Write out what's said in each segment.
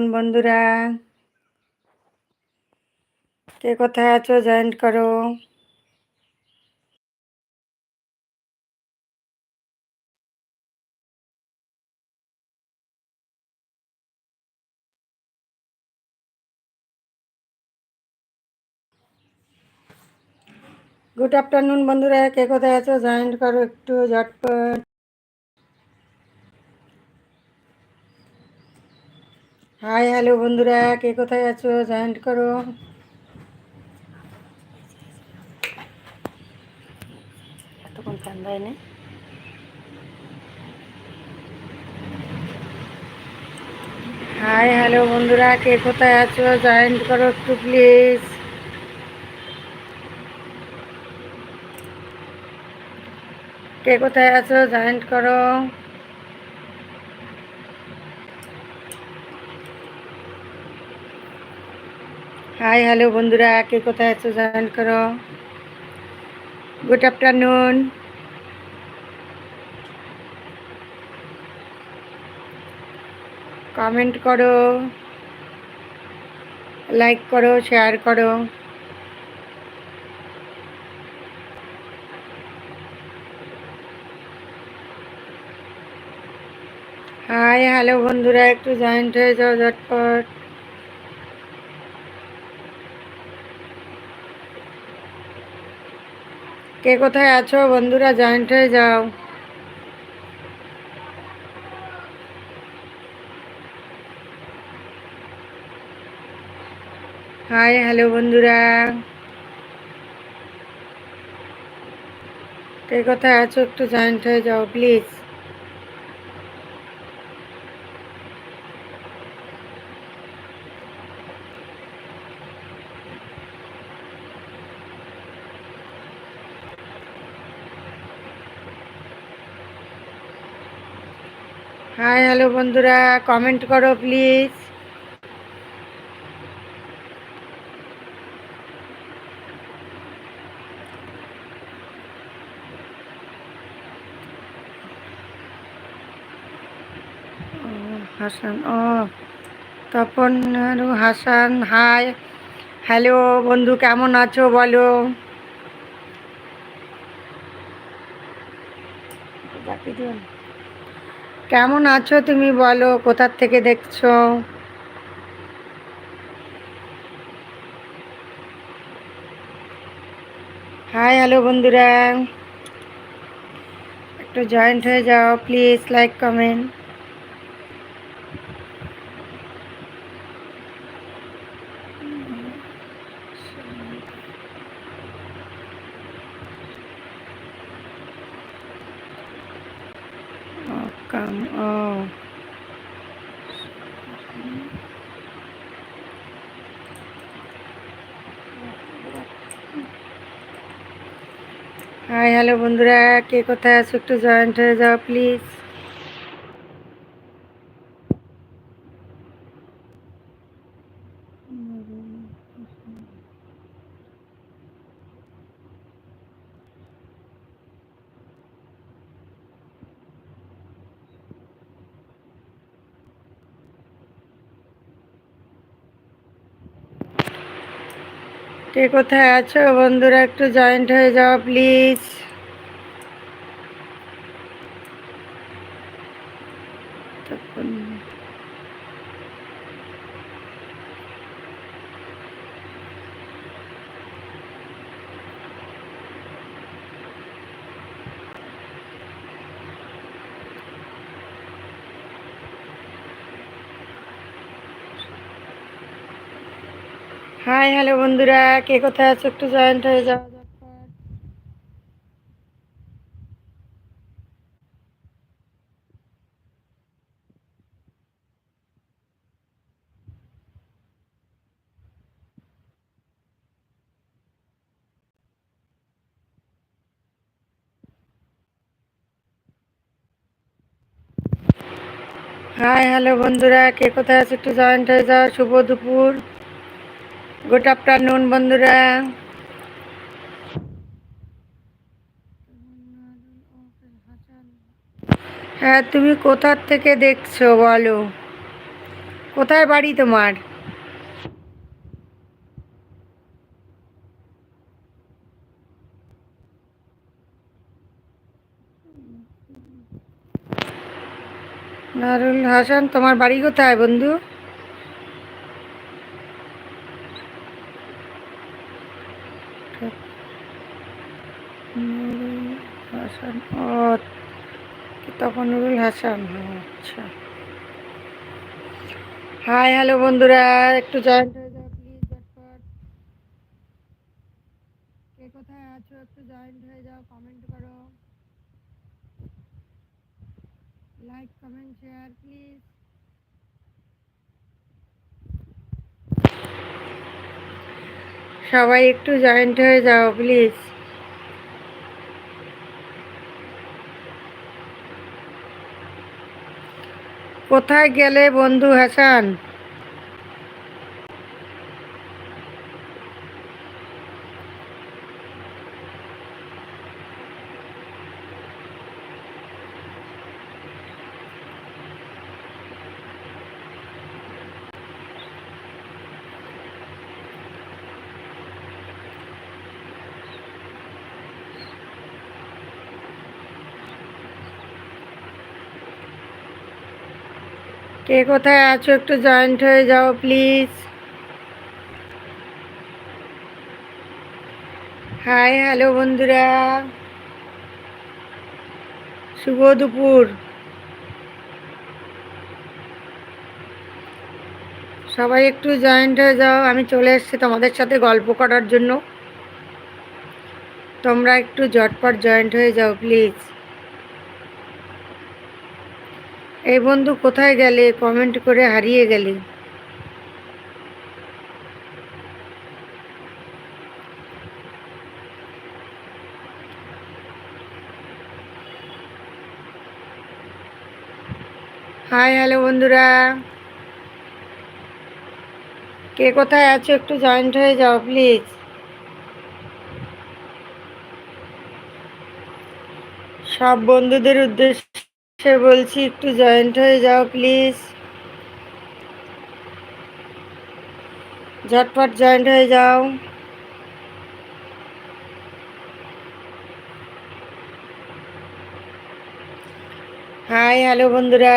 Afternoon বন্ধুরা? কে কোথায় আছো? জয়েন করো। গুড আফটারনুন বন্ধুরা, কে কোথায় আছো? জয়েন করো একটু, ঝটপট। হাই হ্যালো বন্ধুরা কে কোথায় আছো? জয়েন্ট করো। এতক্ষণ হাই হ্যালো বন্ধুরা কে কোথায় আছো? জয়েন্ট করো একটু প্লিজ। কে কোথায় আছো? জয়েন্ট করো। হাই হ্যালো বন্ধুরা। কে কোথায় আছো? জয়েন করো। গুড আফটারনুন কমেন্ট করো। লাইক করো শেয়ার করো। হাই হ্যালো বন্ধুরা। একটু জয়েন্ট হয়ে যাও, ঝটপট। কে কোথায় আছো? বন্ধুরা জয়েন্ট হয়ে যাও। হাই হ্যালো বন্ধুরা। কে কোথায় আছো? একটু জয়েন্ট হয়ে যাও প্লিজ হাই হ্যালো বন্ধুরা। কমেন্ট করো প্লিজ হাসান, ও। তপন হাসান হাই হ্যালো বন্ধু, কেমন আছো, বলো? দিও কেমন আছো তুমি বলো? কোথার থেকে দেখছ? হাই হ্যালো বন্ধুরা। একটু জয়েন্ট হয়ে যাও প্লিজ লাইক কমেন্ট কাম ও হাই হ্যালো বন্ধুরা কে কোথায় আছো একটু জয়েন্ট হয়ে যাও প্লিজ কোথায় আছো বন্ধুরা? একটু জয়েন্ট হয়ে যাও প্লিজ হাই, হ্যালো বন্ধুরা, কে কোথায় আছো? একটু জয়েন্ট হয়ে যাও। হাই, হ্যালো বন্ধুরা, কে কোথায় আছে? একটু জয়েন্ট হয়ে যাও। শুভ দুপুর। গুড আফটারনুন বন্ধুরা। হ্যাঁ তুমি কোথার থেকে দেখছ বলো? কোথায় বাড়ি তোমার? নারুল হাসান, তোমার বাড়ি কোথায় বন্ধু নুরুল হাসান ও তখন নুরুল আচ্ছা। হাই হ্যালো বন্ধুরা। একটু জয়েন্ট হয়ে যাও প্লিজ ঝটপট। কে কোথায় আছো? একটু জয়েন্ট হয়ে যাও কমেন্ট করো। লাইক কমেন্ট শেয়ার প্লিজ সবাই একটু জয়েন্ট হয়ে যাও প্লিজ কোথায় গেলে বন্ধু হাসান? কে কোথায় আছো? একটু জয়েন্ট হয়ে যাও প্লিজ হাই হ্যালো বন্ধুরা। শুভ দুপুর। সবাই একটু জয়েন্ট হয়ে যাও। আমি চলে এসেছি তোমাদের সাথে গল্প করার জন্য। তোমরা একটু জটপট জয়েন্ট হয়ে যাও প্লিজ এই বন্ধু কোথায় গেলে? কমেন্ট করে হারিয়ে গেলে। হাই হ্যালো বন্ধুরা। কে কোথায় আছো? একটু জয়েন্ট হয়ে যাও প্লিজ সব বন্ধুদের উদ্দেশ্যে বলছি একটু জয়েন্ট হয়ে যাও প্লিজ ঝটপট জয়েন্ট হয়ে যাও। হাই হ্যালো বন্ধুরা।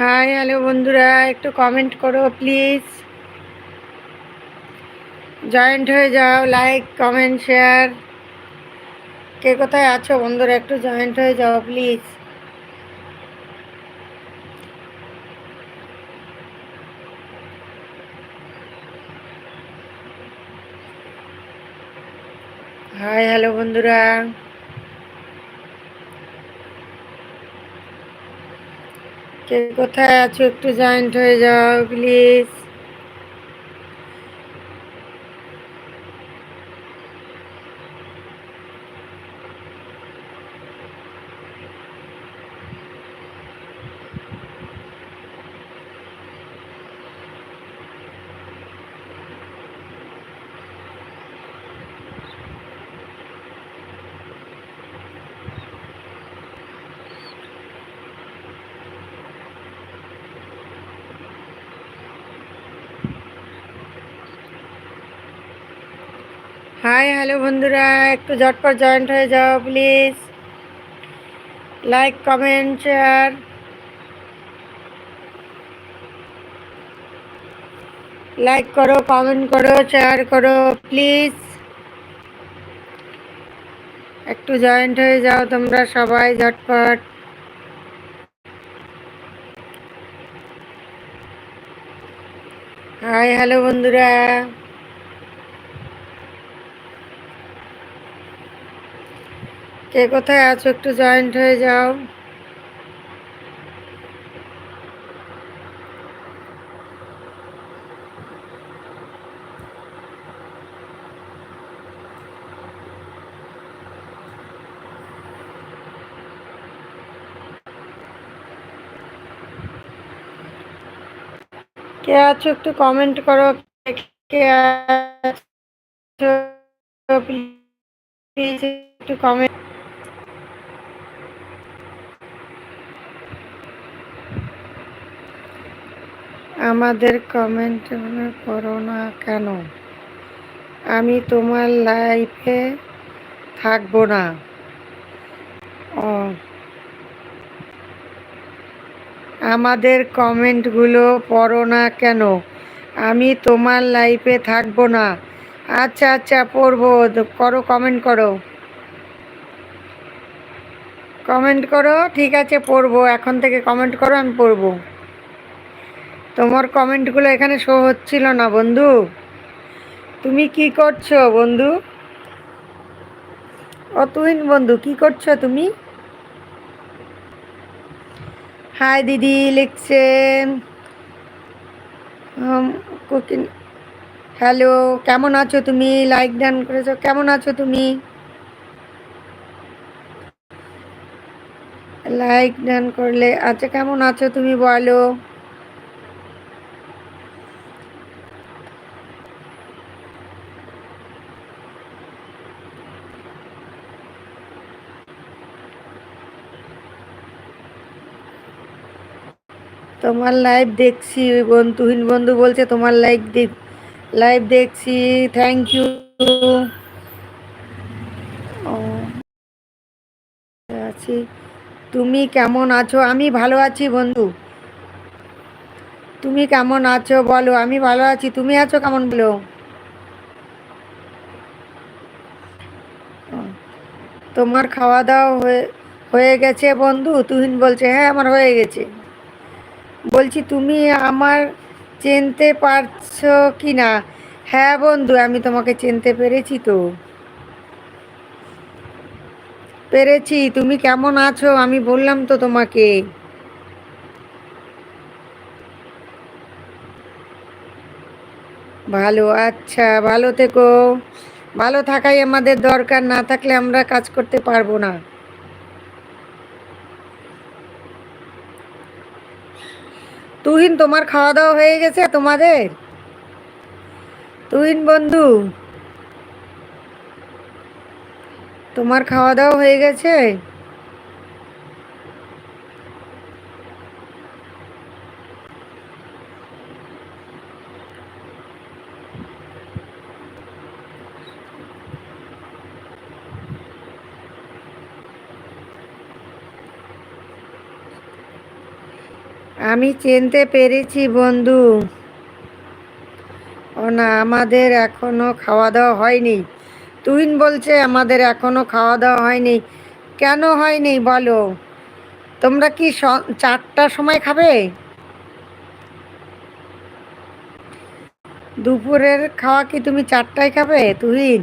হাই হ্যালো বন্ধুরা, একটু কমেন্ট করো প্লিজ জয়েন্ট হয়ে যাও লাইক কমেন্ট শেয়ার কে কোথায় আছো বন্ধুরা, একটু জয়েন্ট হয়ে যাও প্লিজ হাই হ্যালো বন্ধুরা. কে কোথায় আছো একটু জয়েন্ট হয়ে যাও প্লিজ হাই, হ্যালো বন্ধুরা, একটু ঝটপট জয়েন্ট হয়ে যাও please like comment share like করো কমেন্ট করো শেয়ার করো প্লিজ একটু জয়েন্ট হয়ে যাও তোমরা সবাই, ঝটপট। হাই হ্যালো বন্ধুরা। কে কোথায় আছো একটু জয়েন্ট হয়ে যাও। কে আছো একটু কমেন্ট করো, কে আছো? একটু কমেন্ট আমাদের কমেন্ট করো না কেন? আমি তোমার লাইফে থাকব না। ও। আমাদের কমেন্টগুলো পড়ো না কেন? আমি তোমার লাইফে থাকব না। আচ্ছা আচ্ছা পড়ব। করো কমেন্ট করো। কমেন্ট করো, ঠিক আছে, পড়ব। এখন থেকে কমেন্ট করো, আমি পড়ব। তোমার কমেন্টগুলো এখানে শো হচ্ছিল না, বন্ধু। তুমি কি করছ, বন্ধু? অতুহিন বন্ধু, কি করছ তুমি? হাই দিদি, লিখছেন। কুকিং হ্যালো কেমন আছো তুমি? লাইক ডান করেছ, কেমন আছো তুমি? লাইক ডান করলে আচ্ছা কেমন আছো তুমি বলো? তোমার লাইভ দেখছি বন্ধুহীন বন্ধু বলছে, তোমার লাইভ দেখ লাইভ দেখছি থ্যাংক ইউ আছি। তুমি কেমন আছো? আমি ভালো আছি বন্ধু। তুমি কেমন আছো বলো, আমি ভালো আছি। তুমি আছো কেমন বলো? তোমার খাওয়া দাওয়া হয়ে হয়ে গেছে বন্ধু? তুহিন বলছে হ্যাঁ আমার হয়ে গেছে। বলছি, তুমি আমার চিনতে পারছ কি না হ্যাঁ বন্ধু, আমি তোমাকে চিনতে পেরেছি তো। পেরেছি, তুমি কেমন আছো? আমি বললাম তো তোমাকে। ভালো আচ্ছা ভালো থেকো। ভালো থাকাই আমাদের দরকার, না থাকলে আমরা কাজ করতে পারব না। তুহিন তোমার খাওয়া দাওয়া হয়ে গেছে তোমাদের? তুহিন বন্ধু তোমার খাওয়া দাওয়া হয়ে গেছে? আমি চিনতে পেরেছি, বন্ধু। ও না, আমাদের এখনও খাওয়া দাওয়া হয়নি। তুহিন বলছে, আমাদের এখনও খাওয়া দাওয়া হয়নি। কেন হয়নি, বলো? তোমরা কি চারটার সময় খাবে? দুপুরের খাওয়া কি তুমি চারটায় খাবে, তুহিন?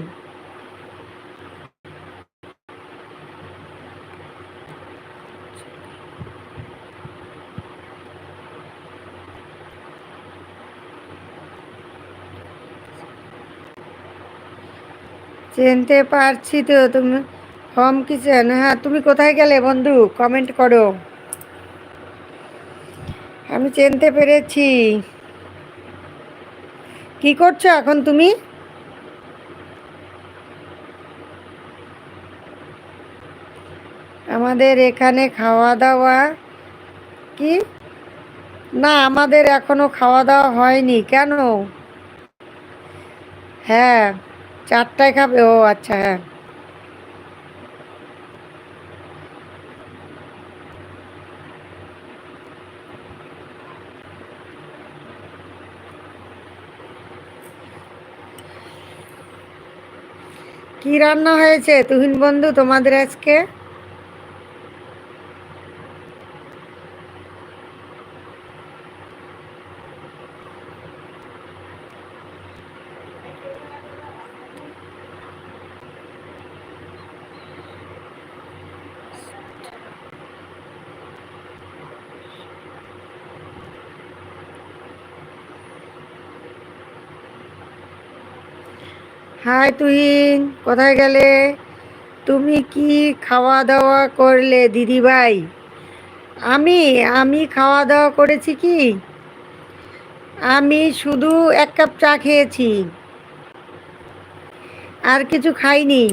চিনতে পারছি তো, তুমি হোম কিচেন হ্যাঁ তুমি কোথায় গেলে বন্ধু? কমেন্ট করো। আমি চিনতে পেরেছি। কি করছ এখন তুমি? আমাদের এখানে খাওয়া দাওয়া কি? না, আমাদের এখনও খাওয়া দাওয়া হয়নি। কেন? হ্যাঁ। চারটায় খাবে? ও আচ্ছা হ্যাঁ। কি রান্না হয়েছে তুহিন বন্ধু তোমাদের আজকে? হাই তুহিন, কোথায় গেলে? তুমি কি খাওয়া দাওয়া করলে দিদি ভাই আমি আমি খাওয়া দাওয়া করেছি কি? আমি শুধু এক কাপ চা খেয়েছি। আর কিছু খাইনি।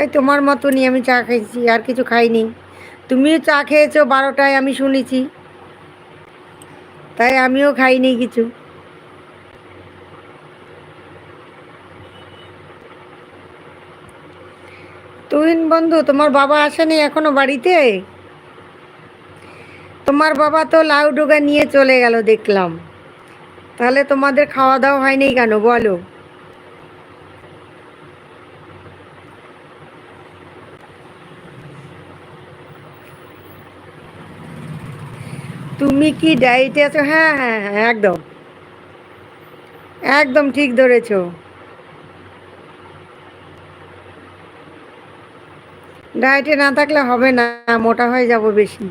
এই তোমার মতনই আমি চা খেয়েছি, আর কিছু খাইনি। তুমিও চা খেয়েছো, বারোটায় আমি শুনেছি। তাই আমিও খাইনি কিছু। তুহিন বন্ধু, তোমার বাবা আসেনি এখনও বাড়িতে? তোমার বাবা তো লাউ ডোগা নিয়ে চলে গেল, দেখলাম। তাহলে তোমাদের খাওয়া দাওয়া হয়নি কেন, বলো। তুমি কি ডায়েটে আছো? হ্যাঁ হ্যাঁ হ্যাঁ একদম। একদম ঠিক ধরেছো। ডায়েটে না থাকলে হবে না, মোটা হয়ে যাব বেশি।